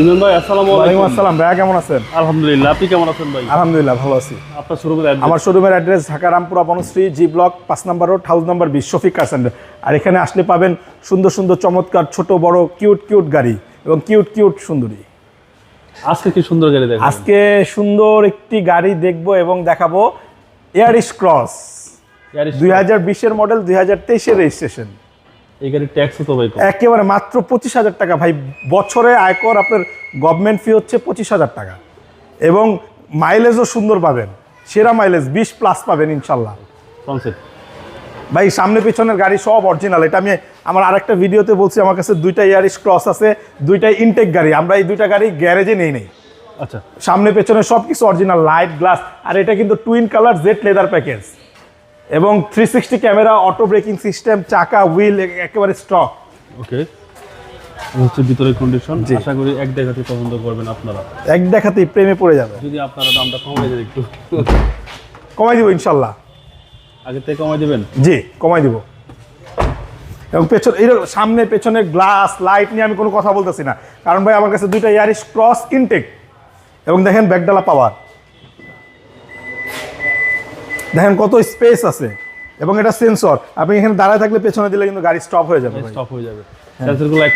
ইমরান ভাই আসসালামু আলাইকুম। আসসালাম। ভাইয়া কেমন আছেন? আলহামদুলিল্লাহ আপনি কেমন আছেন ভাই? আলহামদুলিল্লাহ ভালো আছি। আপনার শোরুমের অ্যাড্রেস আমার শোরুমের address Dhaka Rampura Banasree G block পাঁচ নম্বর রোড হাউস নাম্বার বিশ শফিক কার সেন্টার আর এখানে আসলে পাবেন সুন্দর সুন্দর চমৎকার ছোট বড় কিউট কিউট গাড়ি এবং কিউট কিউট সুন্দরী। আজকে কি সুন্দর গাড়ি দেখেন আজকে সুন্দর একটি গাড়ি দেখব এবং দেখাবো এয়ারিস ক্রস দুই হাজার বিশের মডেল দুই হাজার তেইশের রেজিস্ট্রেশন এই গাড়ির ট্যাক্স তো ভাই একেবারে মাত্র পঁচিশ হাজার টাকা। ভাই বছরে আয়কর আপনার গভর্নমেন্ট ফি হচ্ছে পঁচিশ হাজার টাকা। এবং মাইলেজও সুন্দর পাবেন। সেরা মাইলেজ বিশ প্লাস পাবেন ইনশাল্লাহ। কনসেপ্ট ভাই সামনে পিছনের গাড়ি সব অরিজিনাল এটা আমি আমার আরেকটা ভিডিওতে বলছি আমার কাছে দুইটা ইয়ারিস ক্রস আছে দুইটা ইনটেক গাড়ি। আমরা এই দুইটা গাড়ি গ্যারেজে নেই নেই। আচ্ছা। সামনে পেছনে সব কিছু অরিজিনাল লাইট গ্লাস আর এটা কিন্তু twin colour Z leather package এবং three sixty camera auto braking system চাকা হুইল একেবারে স্টক ওকে হচ্ছে ভিতরের কন্ডিশন আশা করি এক দেখাতে পছন্দ করবেন আপনারা। এক দেখাতেই প্রেমে পড়ে যাবে। যদি আপনারা দামটা কমাই দেন একটু। কমাই দিব ইনশাল্লাহ। আগে থেকে কমাই দেবেন? জি কমাই দিব। এবং পেছন এই সামনে পেছনে গ্লাস লাইট নিয়ে আমি কোনো কথা বলতেছি না। কারণ ভাই আমার কাছে দুইটা ইয়ারিশ ক্রস ইনটেক এবং দেখেন ব্যাকডালা পাওয়ার দেখেন কত স্পেস আছে। এবং এটা সেন্সর আপনি এখানে দাঁড়ায় থাকলে পেছনে দিলে কিন্তু গাড়ি স্টপ হয়ে যাবে স্টপ হয়ে যাবে।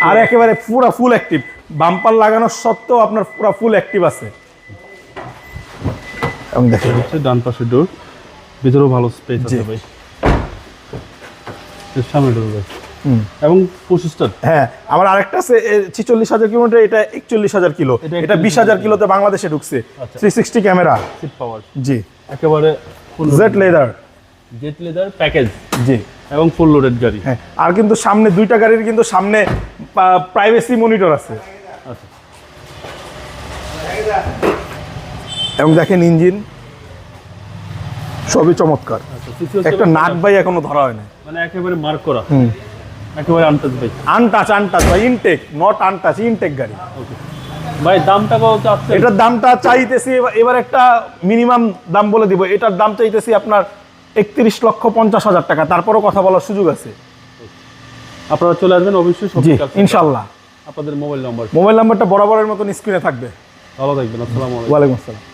আর একেবারে পুরো ফুল অ্যাক্টিভ বাম্পার লাগানোর সত্ত্বেও আপনার পুরো ফুল অ্যাক্টিভ আছে। এবং দেখেন হচ্ছে ডান পাশে ডোর ভিতরেও ভালো স্পেস আছে ভাই। সামনে ডোর ভাই। এবং পঁচিশটা হ্যাঁ আমার আরেকটা আছে ছিচল্লিশ হাজার কিলোমিটার এটা একচল্লিশ হাজার কিলো। এটা বিশ হাজার কিলোতে বাংলাদেশে ঢুকছে। থ্রি সিক্সটি ক্যামেরা জি। একেবারে Z leather jet leather package জি। এবং ফুল লোডেড গাড়ি। হ্যাঁ আর কিন্তু সামনে দুইটা গাড়ির কিন্তু সামনে প্রাইভেসি মনিটর আছে। আচ্ছা। এবং দেখেন ইঞ্জিন সবই চমৎকার। আচ্ছা একটা ভাই- নাট বাই এখনও ধরা হয় না মানে একেবারে মার্ক করা। একেবারে আনটাচ ভাই আনটাচ আনটাচ বা ইনটেক নট আনটাচ ইনটেক গাড়ি। ওকে ভাই দামটা কত আছে এটার দামটা চাইতেছি এবার- একটা মিনিমাম দাম বলে দিব। এটার দাম চাইতেছি আপনার একত্রিশ লক্ষ পঞ্চাশ হাজার টাকা। তারপরও কথা বলার সুযোগ আছে। আপনারা চলে আসবেন অবশ্যই ইনশাল্লাহ আপনাদের মোবাইল নাম্বার। মোবাইল নাম্বারটা বরাবরের মতন স্ক্রিনে থাকবে। ভালো থাকবেন আসসালামু আলাইকুম। ওয়ালাইকুম আসসালাম।